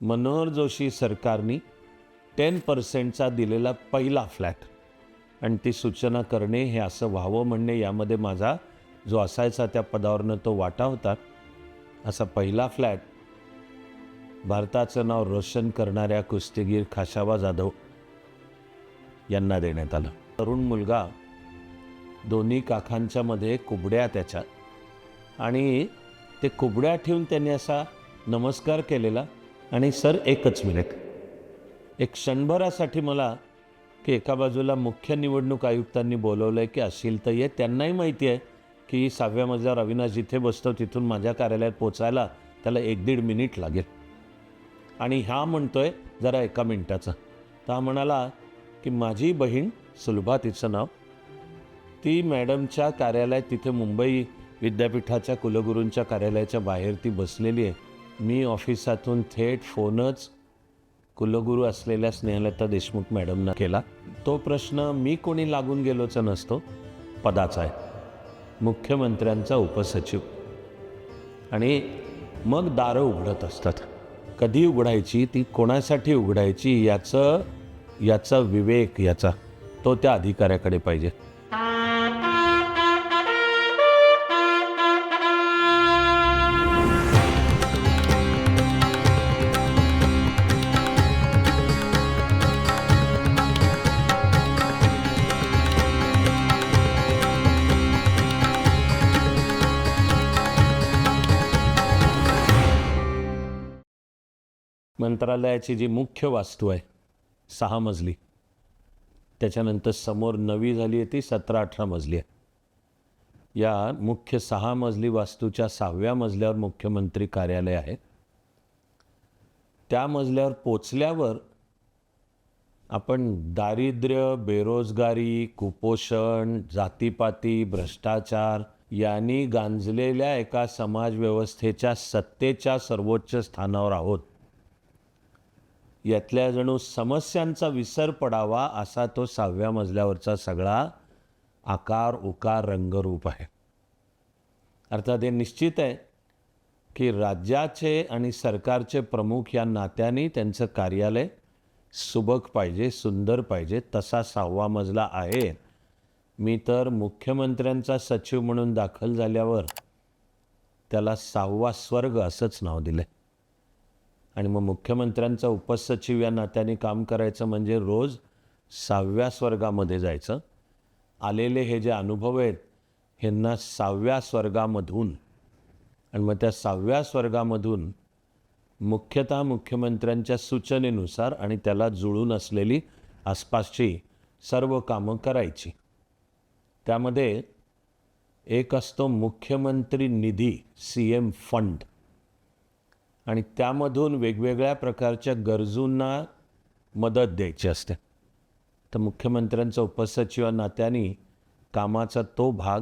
मनोहर जोशी सरकारने टेन पर्सेंटचा दिलेला पहिला फ्लॅट. आणि ती सूचना करणे हे असं व्हावं म्हणणे यामध्ये माझा जो असायचा त्या पदावरनं तो वाटा होता. असा पहिला फ्लॅट भारताचं नाव रोशन करणाऱ्या कुस्तीगीर खाशाबा जाधव यांना देण्यात आलं. तरुण मुलगा दोन्ही काखांच्या मध्ये कुबड्या त्याच्या. आणि ते कुबड्या ठेवून त्यांनी असा नमस्कार केलेला. आणि सर एकच मिनिट. एक क्षणभरासाठी मला की एका बाजूला मुख्य निवडणूक आयुक्तांनी बोलवलं आहे की असेल तर ये. त्यांनाही माहिती आहे की सहाव्या मजल्यावर अविनाश जिथे बसतो तिथून माझ्या कार्यालयात पोचायला त्याला एक दीड मिनिट लागेल. आणि हा आहे जरा एका मिनिटाचा. तर हा म्हणाला की माझी बहीण सुलभा तिचं नाव. ती मॅडमच्या कार्यालयात तिथे मुंबई विद्यापीठाच्या कुलगुरूंच्या कार्यालयाच्या बाहेर ती बसलेली आहे. मी ऑफिसातून थेट फोनच कुलगुरू असलेल्या स्नेहलता देशमुख मॅडमनं केला. तो प्रश्न मी कोणी लागून गेलोच नसतो पदाचा आहे. मुख्यमंत्र्यांचा उपसचिव. आणि मग दारं उघडत असतात. कधी उघडायची ती कोणासाठी उघडायची याचं याचा विवेक याचा तो त्या अधिकाऱ्याकडे पाहिजे. मंत्रालयाची जी मुख्य वास्तू आहे सहा मजली. त्याच्यानंतर समोर नवी झाली आहे ती सतरा अठरा मजली आहे. या मुख्य सहा मजली वास्तूच्या सहाव्या मजल्यावर मुख्यमंत्री कार्यालय आहे. त्या मजल्यावर पोचल्यावर आपण दारिद्र्य बेरोजगारी कुपोषण जातीपाती भ्रष्टाचार यांनी गांजलेल्या एका समाजव्यवस्थेच्या सत्तेच्या सर्वोच्च स्थानावर आहोत. यातल्या जणू समस्यांचा विसर पडावा असा तो सहाव्या मजल्यावरचा सगळा आकार उकार रंगरूप आहे. अर्थात हे निश्चित आहे की राज्याचे आणि सरकारचे प्रमुख या नात्याने त्यांचं कार्यालय सुबक पाहिजे सुंदर पाहिजे तसा सहावा मजला आहे. मी तर मुख्यमंत्र्यांचा सचिव म्हणून दाखल झाल्यावर त्याला सहावा स्वर्ग असंच नाव दिलं आणि मग मुख्यमंत्र्यांचा उपसचिव या नात्याने काम करायचं म्हणजे रोज सहाव्या स्वर्गामध्ये जायचं. आलेले हे जे अनुभव आहेत ह्यांना सहाव्या स्वर्गामधून आणि मग त्या सहाव्या स्वर्गामधून मुख्यतः मुख्यमंत्र्यांच्या सूचनेनुसार आणि त्याला जुळून असलेली आसपासची सर्व कामं करायची. त्यामध्ये एक असतो मुख्यमंत्री निधी सी एम फंड. आणि त्यामधून वेगवेगळ्या प्रकारच्या गरजूंना मदत द्यायची असते. तर मुख्यमंत्र्यांचा उपसचिव नात्यानी नात्याने कामाचा तो भाग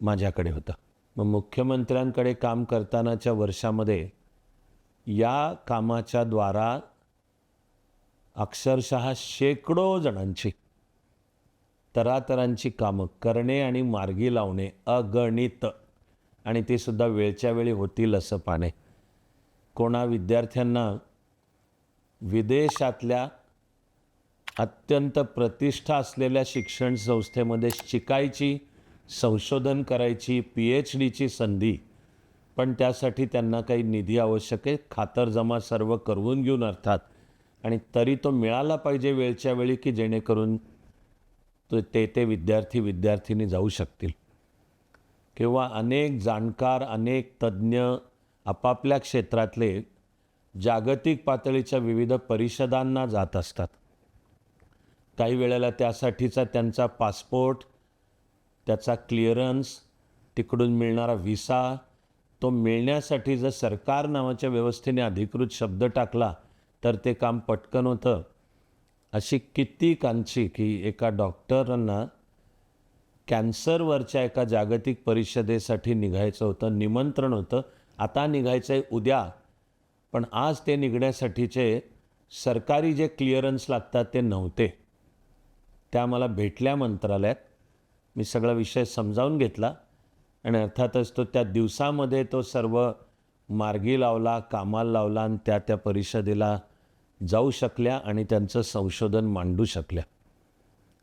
माझ्याकडे होता. मग मुख्यमंत्र्यांकडे काम करतानाच्या वर्षामध्ये या कामाच्या द्वारा अक्षरशः शेकडो जणांची तरातरांची कामं करणे आणि मार्गी लावणे अगणित. आणि ते सुद्धा वेळच्या वेळी होतील असं पाणे कोणा विद्यार्थ्यांना विदेशातल्या अत्यंत प्रतिष्ठा असलेल्या शिक्षण संस्थेमध्ये शिकायची संशोधन करायची पी एच डीची संधी पण त्यासाठी त्यांना काही निधी आवश्यक आहे खातरजमा सर्व करवून घेऊन अर्थात. आणि तरी तो मिळाला पाहिजे वेळच्या वेळी की जेणेकरून तो ते ते विद्यार्थी विद्यार्थिनी जाऊ शकतील. किंवा अनेक जाणकार अनेक तज्ज्ञ आपापल्या क्षेत्रातले जागतिक पातळीच्या विविध परिषदांना जात असतात. काही वेळेला त्यासाठीचा त्यांचा पासपोर्ट त्याचा क्लिअरन्स तिकडून मिळणारा व्हिसा तो मिळण्यासाठी जर सरकार नावाच्या व्यवस्थेने अधिकृत शब्द टाकला तर ते काम पटकन होतं. अशी कित्येकांची की एका डॉक्टरांना कॅन्सरवरच्या एका जागतिक परिषदेसाठी निघायचं होतं निमंत्रण होतं. आता निघायचं आहे उद्या. पण आज ते निघण्यासाठीचे सरकारी जे क्लिअरन्स लागतात ते नव्हते. त्या मला भेटल्या मंत्रालयात. मी सगळा विषय समजावून घेतला. आणि अर्थातच तो त्या दिवसामध्ये तो सर्व मार्गी लावला कामाला लावला आणि त्या त्या परिषदेला जाऊ शकल्या आणि त्यांचं संशोधन मांडू शकल्या.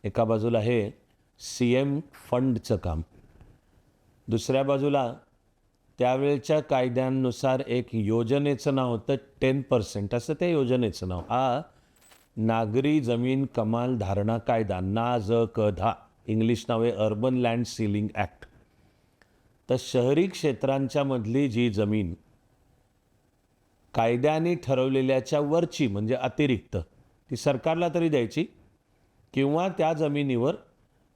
एका बाजूला हे सी एम फंडचं काम. दुसऱ्या बाजूला त्यावेळच्या कायद्यांनुसार एक योजनेचं नाव होतं टेन पर्सेंट. असं त्या योजनेचं नाव. हा नागरी जमीन कमाल धारणा कायदा. ना ज क धा. इंग्लिश नाव आहे अर्बन लँड सिलिंग ॲक्ट तर शहरी क्षेत्रांच्या मधली जी जमीन कायद्याने ठरवलेल्याच्या वरची म्हणजे अतिरिक्त ती सरकारला तरी द्यायची किंवा त्या जमिनीवर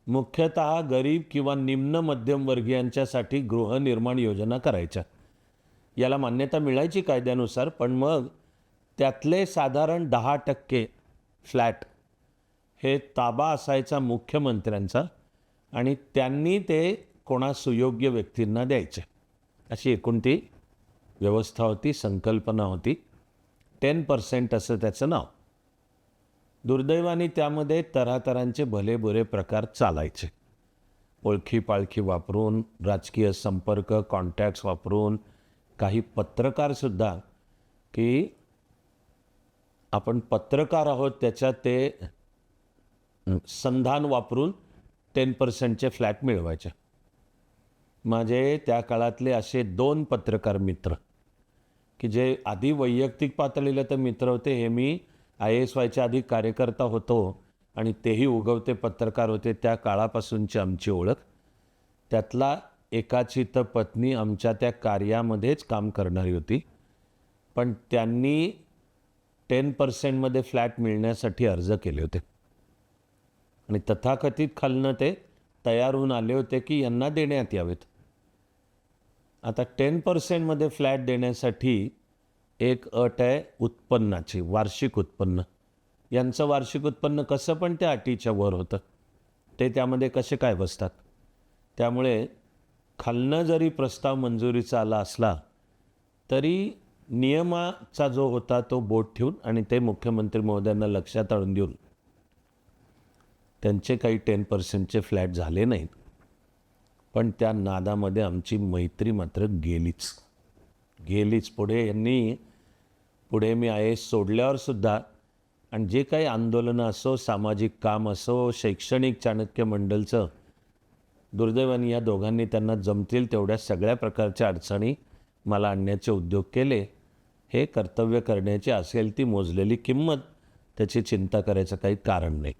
मुख्यतः गरीब किंवा निम्न मध्यमवर्गीयांच्यासाठी गृहनिर्माण योजना करायच्या. याला मान्यता मिळायची कायद्यानुसार पण मग त्यातले साधारण दहा टक्के फ्लॅट हे ताबा असायचा मुख्यमंत्र्यांचा आणि त्यांनी ते कोणा सुयोग्य व्यक्तींना द्यायचे. अशी एकूण ती व्यवस्था होती संकल्पना होती. टेन पर्सेंट असं त्याचं नाव. दुर्दैवाने त्यामध्ये तरातरांचे भले बुरे प्रकार चालायचे. ओळखी पाळखी वापरून राजकीय संपर्क कॉन्टॅक्ट्स वापरून काही पत्रकारसुद्धा की आपण पत्रकार आहोत त्याच्यात ते संधान वापरून टेन पर्सेंटचे फ्लॅट मिळवायचे. माझे त्या काळातले असे दोन पत्रकार मित्र की जे आधी वैयक्तिक पातळीला तर मित्र होते हे मी आय एस वायच्या आधी कार्यकर्ता होतो आणि तेही उगवते पत्रकार होते त्या काळापासूनची आमची ओळख. त्यातला एकाची तर पत्नी आमच्या त्या कार्यामध्येच काम करणारी होती. पण त्यांनी टेन पर्सेंटमध्ये फ्लॅट मिळण्यासाठी अर्ज केले होते. आणि तथाकथित खालनं ते तयार होऊन आले होते की यांना देण्यात यावेत. आता टेन पर्सेंटमध्ये फ्लॅट देण्यासाठी एक अट आहे उत्पन्नाची वार्षिक उत्पन्न. यांचं वार्षिक उत्पन्न कसं पण त्या अटीच्या वर होतं. ते त्यामध्ये कसे काय बसतात? त्यामुळे खालनं जरी प्रस्ताव मंजुरीचा आला असला तरी नियमाचा जो होता तो बोट ठेवून आणि ते मुख्यमंत्री महोदयांना लक्षात आणून देऊन त्यांचे काही टेन पर्सेंटचे फ्लॅट झाले नाहीत. पण त्या नादामध्ये आमची मैत्री मात्र गेलीच. गेलीच पुढे यांनी पुढे मी आय एस सोडल्यावर सुद्धा आणि जे काही आंदोलनं असो सामाजिक काम असो शैक्षणिक चाणक्य मंडलचं दुर्दैवाने या दोघांनी त्यांना जमतील तेवढ्या सगळ्या प्रकारच्या अडचणी मला आणण्याचे उद्योग केले. हे कर्तव्य करण्याची असेल ती मोजलेली किंमत त्याची चिंता करायचं काही कारण नाही.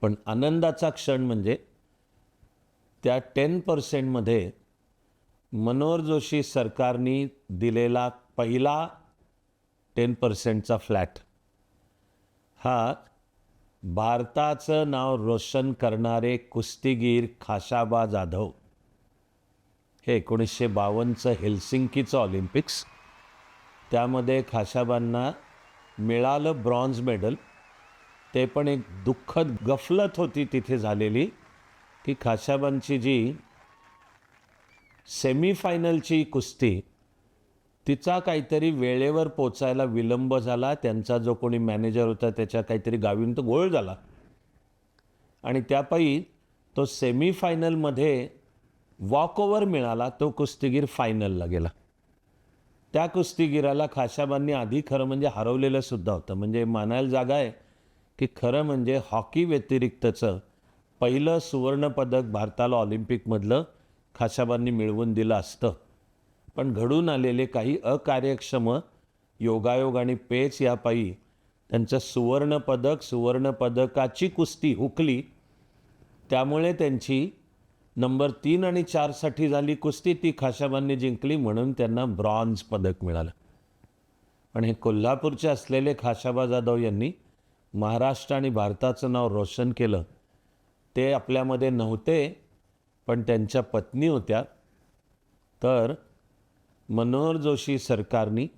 पण आनंदाचा क्षण म्हणजे त्या टेन पर्सेंटमध्ये मनोहर जोशी सरकारने दिलेला पहिला टेन पर्सेंटचा फ्लॅट हा भारताचं नाव रोशन करणारे कुस्तीगीर खाशाबा जाधव. हे एकोणीसशे बावन्नचं हेल्सिंकीचं ऑलिम्पिक्स. त्यामध्ये खाशाबांना मिळालं ब्रॉन्झ मेडल. ते पण एक दुःखद गफलत होती तिथे झालेली की खाशाबांची जी सेमीफायनलची कुस्ती तिचा काहीतरी वेळेवर पोचायला विलंब झाला. त्यांचा जो कोणी मॅनेजर होता त्याच्या काहीतरी गावींत तो गोळ झाला. आणि त्यापायी तो सेमीफायनलमध्ये वॉकओव्हर मिळाला. तो कुस्तीगीर फायनलला गेला. त्या कुस्तीगिराला खाशाबांनी आधी खरं म्हणजे हरवलेलं सुद्धा होतं. म्हणजे मानायला जागा आहे की खरं म्हणजे हॉकी व्यतिरिक्तचं पहिलं सुवर्णपदक भारताला ऑलिम्पिकमधलं खाशाबांनी मिळवून दिलं असतं. पण घडून आलेले काही अकार्यक्षम योगायोग आणि पेच यापायी त्यांचं सुवर्णपदक सुवर्णपदकाची कुस्ती हुकली. त्यामुळे त्यांची नंबर तीन आणि चारसाठी झाली कुस्ती ती खाशाबांनी जिंकली म्हणून त्यांना ब्रॉन्झ पदक मिळालं. पण हे कोल्हापूरचे असलेले खाशाबा जाधव यांनी महाराष्ट्र आणि भारताचं नाव रोशन केलं. ते आपल्यामध्ये नव्हते पण त्यांच्या पत्नी होत्या. तर मनोहर जोशी सरकारनी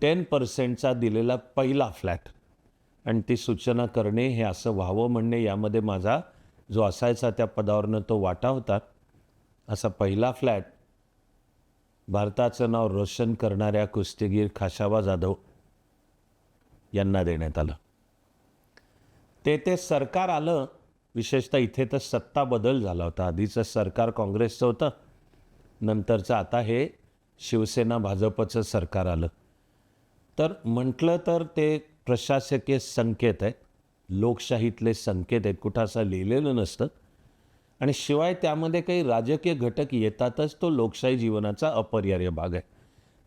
टेन पर्सेंटचा दिलेला पहिला फ्लॅट. आणि ती सूचना करणे हे असं व्हावं म्हणणे यामध्ये माझा जो असायचा त्या पदावरनं तो वाटा होता. असा पहिला फ्लॅट भारताचं नाव रोशन करणाऱ्या कुस्तीगीर खाशाबा जाधव यांना देण्यात आलं. ते ते सरकार आलं विशेषतः इथे तर सत्ता बदल झाला होता. आधीचं सरकार काँग्रेसचं होतं. नंतरचं आता हे शिवसेना भाजपचं सरकार आलं. तर म्हटलं तर ते प्रशासकीय संकेत आहेत. लोकशाहीतले संकेत आहेत. कुठं असं लिहिलेलं नसतं. आणि शिवाय त्यामध्ये काही राजकीय घटक येतातच तो लोकशाही जीवनाचा अपरिहार्य भाग आहे.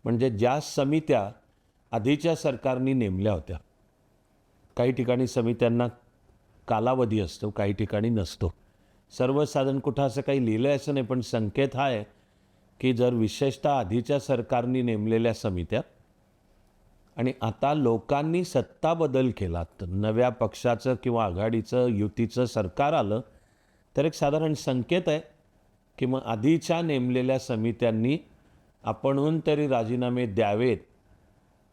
म्हणजे ज्या समित्या आधीच्या सरकारनी नेमल्या होत्या काही ठिकाणी समित्यांना कालावधी असतो काही ठिकाणी नसतो. सर्वसाधारण कुठं असं काही लिहिलं आहे असं नाही पण संकेत हा आहे की जर विशेषतः आधीच्या सरकारनी नेमलेल्या समित्यात आणि आता लोकांनी सत्ता बदल केला तर नव्या पक्षाचं किंवा आघाडीचं युतीचं सरकार आलं तर एक साधारण संकेत आहे की मग आधीच्या नेमलेल्या समित्यांनी आपणहून तरी राजीनामे द्यावेत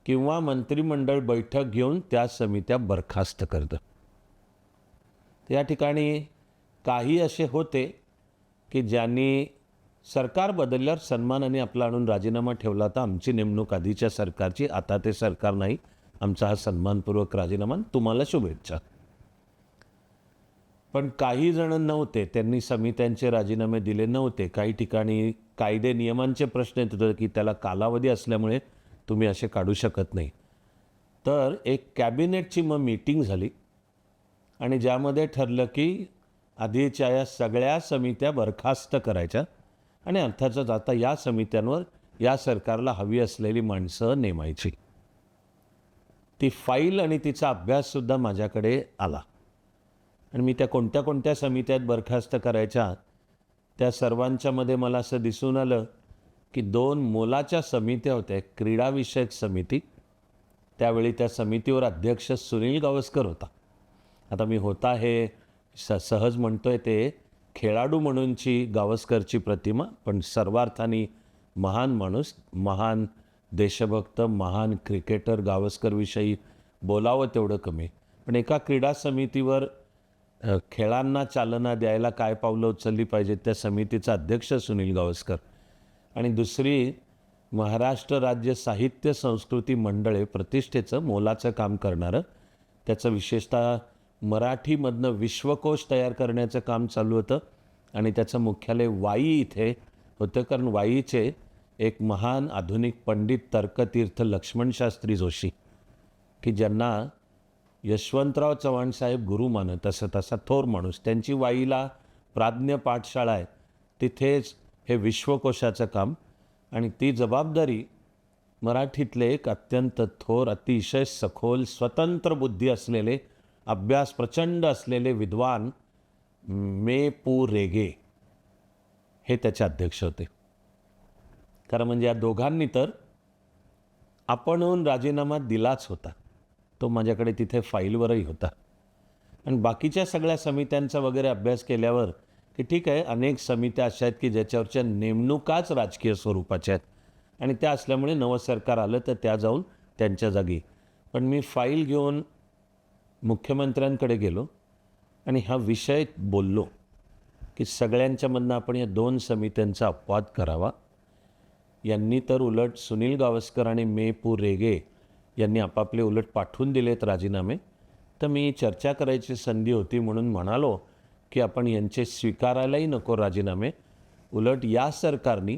किंवा मंत्रिमंडळ बैठक घेऊन त्या समित्या बरखास्त करतं. या ठिकाणी काही असे होते की ज्यांनी सरकार बदलल्यावर सन्मानाने आपला आणून राजीनामा ठेवला तर आमची नेमणूक आधीच्या सरकारची आता ते सरकार नाही. आमचा हा सन्मानपूर्वक राजीनामा तुम्हाला शुभेच्छा. पण काही जण नव्हते त्यांनी समित्यांचे राजीनामे दिले नव्हते. काही ठिकाणी कायदे नियमांचे प्रश्न येत होते की त्याला कालावधी असल्यामुळे तुम्ही असे काढू शकत नाही. तर एक कॅबिनेटची मग मीटिंग झाली आणि ज्यामध्ये ठरलं की आधीच्या या सगळ्या समित्या बरखास्त करायच्या. आणि अर्थातच आता या समित्यांवर या सरकारला हवी असलेली माणसं नेमायची. ती फाईल आणि तिचा अभ्याससुद्धा माझ्याकडे आला. आणि मी त्या कोणत्या कोणत्या समित्यात बरखास्त करायच्या त्या सर्वांच्यामध्ये मला असं दिसून आलं की दोन मोलाच्या समित्या होत्या क्रीडाविषयक समिती त्यावेळी त्या समितीवर अध्यक्ष सुनील गावस्कर होता. आता मी होता हे स सहज म्हणतोय ते खेळाडू म्हणूनची गावस्करची प्रतिमा पण सर्वार्थाने महान माणूस महान देशभक्त महान क्रिकेटर गावस्करविषयी बोलावं तेवढं कमी. पण एका क्रीडा समितीवर खेळांना चालना द्यायला काय पावलं उचलली पाहिजेत त्या समितीचा अध्यक्ष सुनील गावस्कर. आणि दुसरी महाराष्ट्र राज्य साहित्य संस्कृती मंडळ हे प्रतिष्ठेचं मोलाचं काम करणारं त्याचं विशेषतः मराठीमधनं विश्वकोश तयार करण्याचं काम चालू होतं आणि त्याचं मुख्यालय वाई इथे होतं. कारण वाईचे एक महान आधुनिक पंडित तर्कतीर्थ लक्ष्मणशास्त्री जोशी की ज्यांना यशवंतराव चव्हाण साहेब गुरु मानत असं तसा थोर माणूस. त्यांची वाईला प्राज्ञ पाठशाळा आहे. तिथेच हे विश्वकोशाचं काम. आणि ती जबाबदारी मराठीतले एक अत्यंत थोर अतिशय सखोल स्वतंत्र बुद्धी असलेले अभ्यास प्रचंड असलेले विद्वान मे पू रेगे हे त्याचे अध्यक्ष होते. खरं म्हणजे या दोघांनी तर आपणहून राजीनामा दिलाच होता. तो माझ्याकडे तिथे फाईलवरही होता. आणि बाकीच्या सगळ्या समित्यांचा वगैरे अभ्यास केल्यावर की ठीक आहे अनेक समित्या अशा आहेत की ज्याच्यावरच्या नेमणुकाच राजकीय स्वरूपाच्या आहेत आणि त्या असल्यामुळे नवं सरकार आलं तर त्या जाऊन त्यांच्या जागी. पण मी फाईल घेऊन मुख्यमंत्र्यांकडे गेलो आणि हा विषय बोललो की सगळ्यांच्यामधनं आपण या दोन समित्यांचा अपवाद करावा. यांनी तर उलट सुनील गावस्कर आणि मे पू रेगे यांनी आपापले उलट पाठवून दिलेत राजीनामे. तर मी चर्चा करायची संधी होती म्हणून म्हणालो की आपण यांचे स्वीकारायलाही नको राजीनामे. उलट या सरकारनी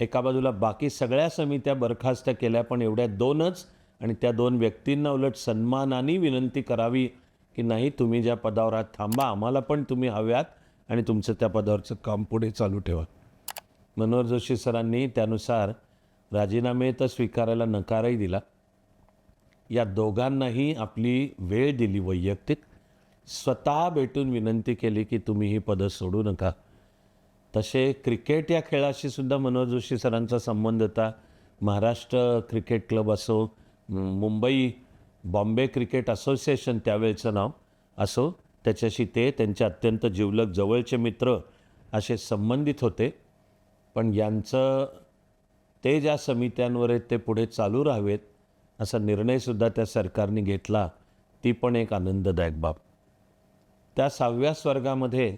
एका बाजूला बाकी सगळ्या समित्या बरखास्त केल्या पण एवढ्या दोनच आणि त्या दोन व्यक्तींना उलट सन्मानाने विनंती करावी की नाही तुम्ही ज्या पदावर आहात थांबा आम्हाला पण तुम्ही हव्यात आणि तुमचं त्या पदावरचं काम पुढे चालू ठेवा. मनोहर जोशी सरांनी त्यानुसार राजीनामे तर स्वीकारायला नकारही दिला. या दोघांनाही आपली वेळ दिली वैयक्तिक. स्वतः भेटून विनंती केली की तुम्ही ही पदं सोडू नका. तसे क्रिकेट या खेळाशी सुद्धा मनोहर जोशी सरांचा संबंध होता. महाराष्ट्र क्रिकेट क्लब असो मुंबई बॉम्बे क्रिकेट असोसिएशन त्यावेळचं नाव असो त्याच्याशी ते त्यांचे अत्यंत जिवलग जवळचे मित्र असे संबंधित होते. पण यांचं ते ज्या समित्यांवर आहेत ते पुढे चालू राहावेत असा निर्णयसुद्धा त्या सरकारने घेतला ती पण एक आनंददायक बाब. त्या सहाव्या स्वर्गामध्ये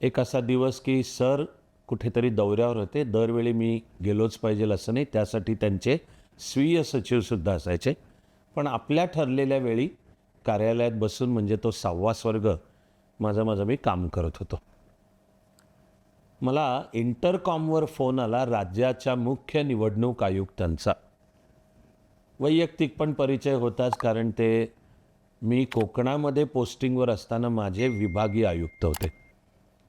एक असा दिवस की सर कुठेतरी दौऱ्यावर होते दरवेळी मी गेलोच पाहिजे असं नाही त्यासाठी त्यांचे स्वीय सचिवसुद्धा असायचे. पण आपल्या ठरलेल्या वेळी कार्यालयात बसून म्हणजे तो सहावा स्वर्ग माझं माझं मी काम करत होतो. मला इंटरकॉमवर फोन आला राज्याच्या मुख्य निवडणूक आयुक्तांचा. वैयक्तिक पण परिचय होताच कारण ते मी कोकणामध्ये पोस्टिंगवर असताना माझे विभागीय आयुक्त होते.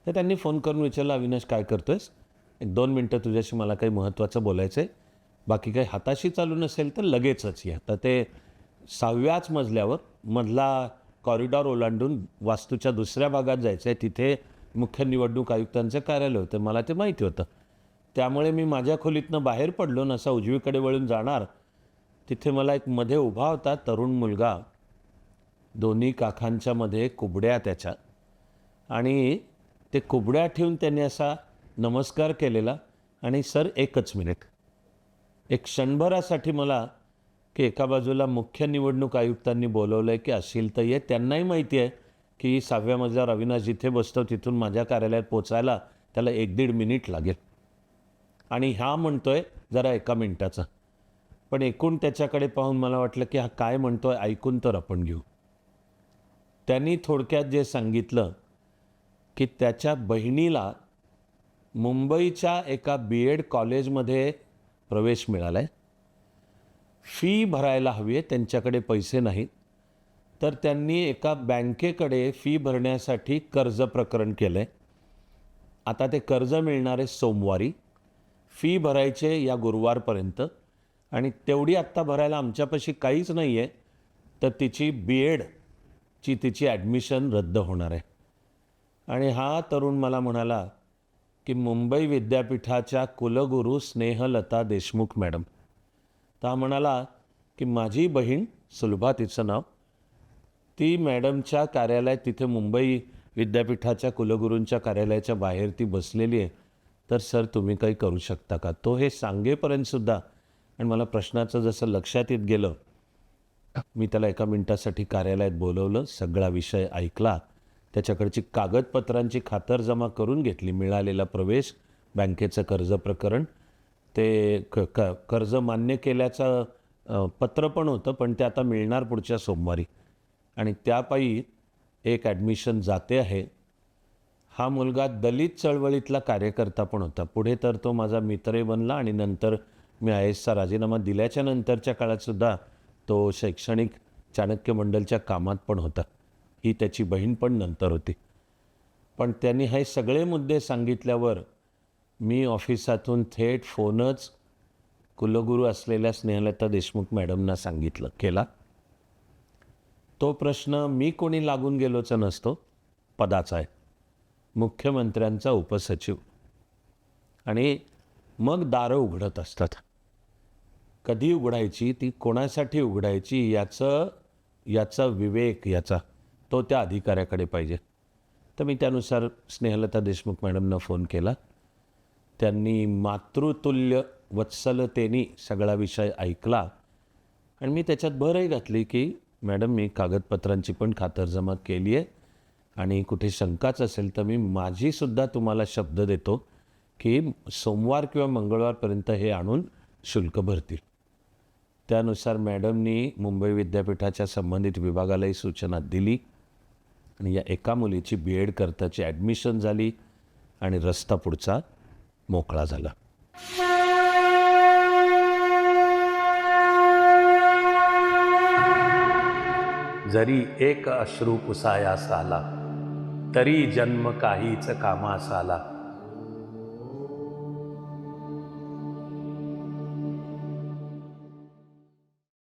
तर त्यांनी फोन करून विचारलं अविनाश काय करतोयस? एक दोन मिनटं तुझ्याशी मला काही महत्त्वाचं बोलायचं आहे बाकी काही हाताशी चालू नसेल तर लगेचच या. तर ते सहाव्याच मजल्यावर मधला कॉरिडॉर ओलांडून वास्तूच्या दुसऱ्या भागात जायचं आहे तिथे मुख्य निवडणूक आयुक्तांचं कार्यालय होतं. मला ते माहिती होतं. त्यामुळे मी माझ्या खोलीतनं बाहेर पडलो न असा उजवीकडे वळून जाणार. तिथे मला एक मध्ये उभा होता तरुण मुलगा. दोन्ही काखांच्या मध्ये कुबड्या त्याच्या. आणि ते कुबड्या ठेवून त्यांनी असा नमस्कार केलेला. आणि सर एकच मिनिट. एक क्षणभरासाठी मला की एका बाजूला मुख्य निवडणूक आयुक्तांनी बोलवलं आहे की असेल तर ये. त्यांनाही माहिती आहे की सहाव्या मजल्यावर अविनाश जिथे बसतो तिथून माझ्या कार्यालयात पोचायला त्याला एक दीड मिनिट लागेल. आणि हा आहे जरा एका मिनिटाचा. पण एकूण त्याच्याकडे पाहून मला वाटलं की हा काय म्हणतो आहे ऐकून तर आपण घेऊ. त्यांनी थोडक्यात जे सांगितलं की त्याच्या बहिणीला मुंबईच्या एका बी एड कॉलेजमध्ये प्रवेश मिळाला आहे फी भरायला हवी आहे त्यांच्याकडे पैसे नाहीत. तर त्यांनी एका बँकेकडे फी भरण्यासाठी कर्ज प्रकरण केलं आहे आता ते कर्ज मिळणार आहे सोमवारी. फी भरायचे या गुरुवारपर्यंत. आणि तेवढी आत्ता भरायला आमच्यापाशी काहीच नाही आहे तर तिची बी एडची तिची ॲडमिशन रद्द होणार आहे. आणि हा तरुण मला म्हणाला की मुंबई विद्यापीठाच्या कुलगुरू स्नेहलता देशमुख मॅडम. तर म्हणाला की माझी बहीण सुलभा तिचं नाव. ती मॅडमच्या कार्यालयात तिथे मुंबई विद्यापीठाच्या कुलगुरूंच्या कार्यालयाच्या बाहेर ती बसलेली आहे. तर सर तुम्ही काही करू शकता का? तो हे सांगेपर्यंतसुद्धा आणि मला प्रश्नाचं जसं लक्षात येत गेलं मी त्याला एका मिनटासाठी कार्यालयात बोलवलं सगळा विषय ऐकला त्याच्याकडची कागदपत्रांची खातरजमा करून घेतली. मिळालेला प्रवेश बँकेचं कर्ज प्रकरण ते क क कर्ज मान्य केल्याचं पत्र पण होतं पण ते आता मिळणार पुढच्या सोमवारी. आणि त्यापायी एक ॲडमिशन जाते आहे. हा मुलगा दलित चळवळीतला कार्यकर्ता पण होता. पुढे तर तो माझा मित्रही बनला आणि नंतर मी आय एसचा राजीनामा दिल्याच्या नंतरच्या काळातसुद्धा तो शैक्षणिक चाणक्य मंडलच्या कामात पण होता. ही त्याची बहीण पण नंतर होती. पण त्यांनी हे सगळे मुद्दे सांगितल्यावर मी ऑफिसातून थेट फोनच कुलगुरू असलेल्या स्नेहलता देशमुख मॅडमना सांगितलं केला. तो प्रश्न मी कोणी लागून गेलोच नसतो पदाचा आहे. मुख्यमंत्र्यांचा उपसचिव. आणि मग दारं उघडत असतात. कधी उघडायची ती कोणासाठी उघडायची याचं याचा विवेक याचा. तो त्या अधिकाऱ्याकडे पाहिजे. तर मी त्यानुसार स्नेहलता देशमुख मॅडमना फोन केला. त्यांनी मातृतुल्य वत्सलतेने सगळा विषय ऐकला. आणि मी त्याच्यात भरही घातली की मॅडम मी कागदपत्रांची पण खातरजमा केली आहे आणि कुठे शंकाच असेल तर मी माझीसुद्धा तुम्हाला शब्द देतो की सोमवार किंवा मंगळवारपर्यंत हे आणून शुल्क भरतील. त्यानुसार मॅडमनी मुंबई विद्यापीठाच्या संबंधित विभागालाही सूचना दिली. आणि या एका मुलीची बी एड करताची ॲडमिशन झाली आणि रस्ता पुढचा मोकळा झाला. जरी एक अश्रू पुसायास आला तरी जन्म काहीच कामास आला